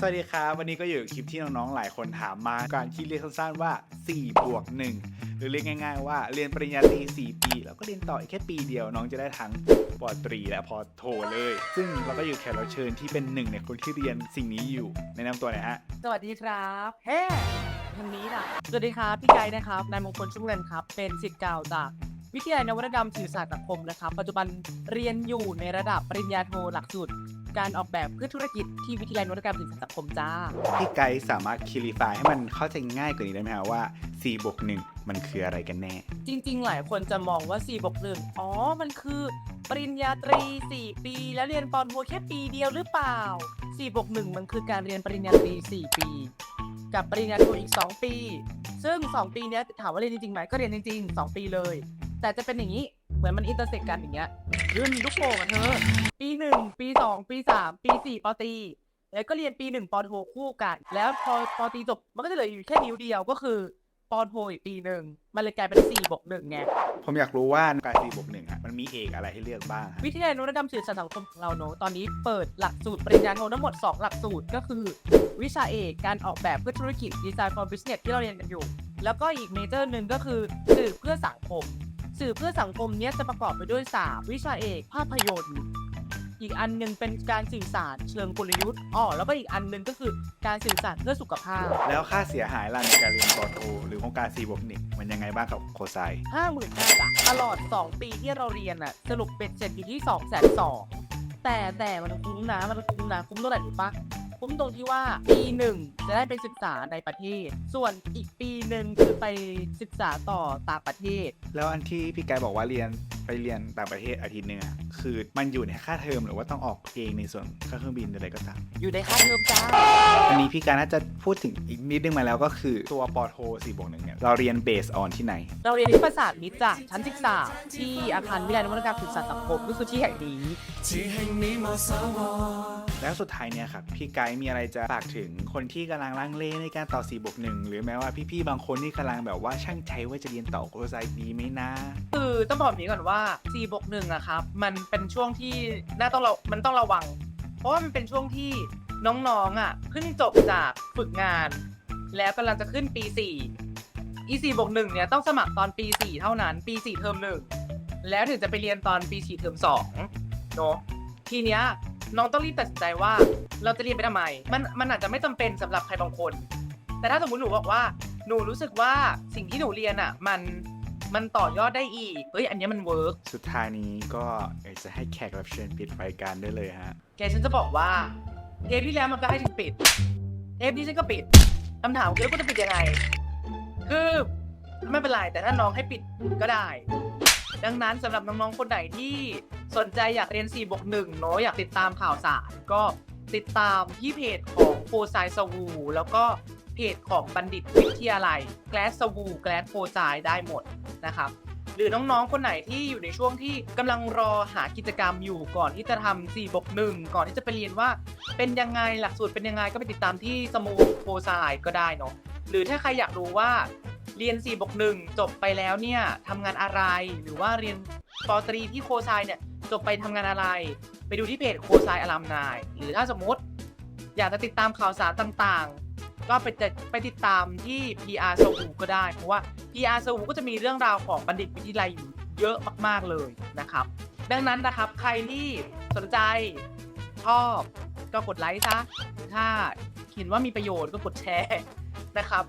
สวัสดีครับ วันนี้ก็อยู่กับคลิปที่น้องๆ หลายคนถามมาการที่เรียกสั้นๆว่า4บวก1หรือเรียกง่าย ๆ ว่าเรียนปริญญาตรี4ปี แล้วก็เรียนต่ออีกแค่ปีเดียวน้องจะได้ทั้งปอตรีและพอโทเลย ซึ่งเราก็อยู่แขกรับเชิญที่เป็นหนึ่งในคนที่เรียนสิ่งนี้อยู่แนะนำตัวหน่อยฮะสวัสดีครับเฮ้ทางนี้ล่ะสวัสดีครับพี่ไกด์นะครับนายมงคลชุ่มเงินครับเป็นศิษย์เก่าจากวิทยาลัยนวัตกรรมสื่อสารสังคมนะครับ ปัจจุบันเรียนอยู่ในระดับปริญญาโทหลักสูตร การออกแบบเพื่อธุรกิจที่วิทยาลัยนวัตกรรมสื่อสารสังคมจ้า พี่ไกด์สามารถคิริฟายให้มันเข้าใจง่ายกว่านี้ได้ไหมฮะว่า4บวก1มันคืออะไรกันแน่ จริง ๆ หลายคนจะมองว่า4บวก1อ๋อ มันคือ ปริญญาตรี 4 ปี แล้วเรียนปอนโทแค่ปีเดียวหรือเปล่า4บวก1มันคือการเรียนปริญญาตรี 4 ปี กับปริญญาโทอีก 2 ปี ซึ่ง 2 ปีเนี้ยถามว่าเรียนจริงๆไหมก็เรียนจริงๆ 2 ปีเลย แต่จะเป็นอย่างนี้เห มือนมันอินเตอร์เซ็กกันอย่างเงี้ยยื่นลูกโป่งอะเธอ ปีหนึ่งปีสองปีสามปีสี่ปอตรีแล้วก็เรียนปีหนึ่งปอโทคู่กัน แล้วพอปอตรีจบมันก็จะเหลืออยู่แค่นิ้วเดียวก็คือปอโทอีกปีหนึ่งมันเลยกลายเป็นสี่บวกหนึ่งไงผมอยากรู้ว่าการ4บวก1อะมันมีเอกอะไรให้เลือกบ้างฮะวิทยาลัยนวัตกรรมสื่อสารสังคมของเราเนอะตอนนี้เปิดหลักสูตรปริญญาโททั้งหมด 2 หลักสูตรก็คือ วิชาเอกการออกแบบเพื่อธุรกิจ Design for Business ที่เราเรียนกันอยู่ แล้วก็อีกเมเจอร์หนึ่งก็คือสื่อเพื่อสังคม สื่อเพื่อสังคมเนี้ยจะประกอบไปด้วย3วิชาเอก ภาพยนตร์ อีกอันหนึงเป็นการสื่อสารเชิงกลยุทธ์อ๋อแล้วก็อีกอันหนึงก็คือการสื่อสารเพื่อสุขภาพ แล้วค่าเสียหายล่ะในการเรียนปอโทหรือโครงการ4บวก1มันยังไงบ้างกับโคไซห้าหมื่นห้าจ้ะตลอด 2 ปีที่เราเรียนอะสรุปเป็นเสร็จอยู่ที่2องแสนสองแต่แต่มันคุ้มนะมันคุ้มนะคุ้มเท่าไหร่รู้ปะ คุ้มตรงที่ว่าปีหนึ่งจะได้ไปศึกษาในประเทศ ส่วนอีกปีหนึ่งคือไปศึกษาต่อต่างประเทศ แล้วอันที่พี่ไกด์บอกว่าเรียนไปเรียนต่างประเทศอาทิตย์หนึงอะคือมันอยู่ในค่าเทอมหรือว่าต้องออกเองในส่วนค่าเครื่องบินอะไรก็ตาม อยู่ในค่าเทอมจ้าอันนี้พี่ไกด์น่าจะพูดถึงอีกนิดนึงมาแล้วก็คือตัวปอโท4บวก1เนี่ยเราเรียนเบสออนที่ไหน เราเรียนที่ประสาทมิตรจ้ะชั้นศึกษาที่อาคารวิทยาลัยนวัตกรรมศึกษาสังคมก็คือที่แห่งนี้ ที่แห่งนี้มาสาวา แล้วสุดท้ายเนี่ยครับพี่ไกด์มีอะไรจะฝากถึงคนที่กำลังลังเลในการต่อ4บวก1หรือแม้ว่าพี่ๆบางคนที่กำลังแบบว่าช่างใจว่าจะเรียนต่อโคไซดีไหมนะคือต้องบอกนี้ก่อนว่า4บวก1อะครับมันเป็นช่วงที่น่าต้องเรา มันต้องระวัง เพราะว่ามันเป็นช่วงที่น้องๆอะเพิ่งจบจากฝึกงาน แล้วกำลังจะขึ้นปี4อี4บวก1เนี่ยต้องสมัครตอนปี 4 เท่านั้น ปี 4 เทอมหนึ่งแล้วถึงจะไปเรียนตอนปี 4 เทอม2เนาะทีเนี้ย น้องต้องรีบตัดสินใจว่าเราจะเรียนไปทำไม มันมันอาจจะไม่จำเป็นสำหรับใครบางคน แต่ถ้าสมมติหนูบอกว่าหนูรู้สึกว่าสิ่งที่หนูเรียนอะมันมันต่อยอดได้อีกเฮ้ยอันเนี้ยมันเวิร์ก สุดท้ายนี้ก็อยากจะให้แขกรับเชิญปิดรายการได้เลยฮะ แกฉันจะบอกว่าเทปที่แล้วมันก็ให้ฉันปิดเทปนี้ฉันก็ปิดคำถามคือว่าจะปิดยังไง คือไม่เป็นไรแต่ถ้าน้องให้ปิดก็ได้ ดังนั้นสำหรับน้องๆคนไหนที่สนใจอยากเรียน4บวก1เนาะอยากติดตามข่าวสารก็ติดตามที่เพจของโฟไซสวูแล้วก็เพจของบัณฑิตวิทยาลัยแกลสวูแกลสโฟไซได้หมดนะครับหรือน้องๆ คนไหนที่อยู่ในช่วงที่กำลังรอหากิจกรรมอยู่ก่อนที่จะทำ4บก1ก่อนที่จะไปเรียนว่า เป็นยังไงหลักสูตรเป็นยังไงก็ไปติดตามที่สมูโคไซก็ได้เนาะหรือถ้าใครอยากรู้ว่า เรียน4บก1จบไปแล้วเนี่ยทำงานอะไร หรือว่าเรียนปอตรีที่โคไซเนี่ยจบไปทำงานอะไร ไปดูที่เพจโคไซอลัมนายหรือถ้าสมมติ อยากจะติดตามข่าวสารต่างๆ ก็ไปจะไปติดตามที่ PR สวูก็ได้ เพราะว่า PR สวูก็จะมีเรื่องราวของบัณฑิตวิทยาลัยอยู่เยอะมากๆเลยนะครับ ดังนั้นนะครับใครที่สนใจชอบก็กดไลค์ซะถ้าเห็นว่ามีประโยชน์ก็กดแชร์นะครับ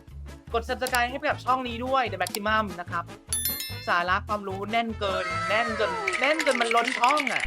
กด subscribe ให้กับช่องนี้ด้วย The Maximum นะครับ สาระความรู้แน่นเกิน แน่นจนแน่นจนมันล้นช่องอะ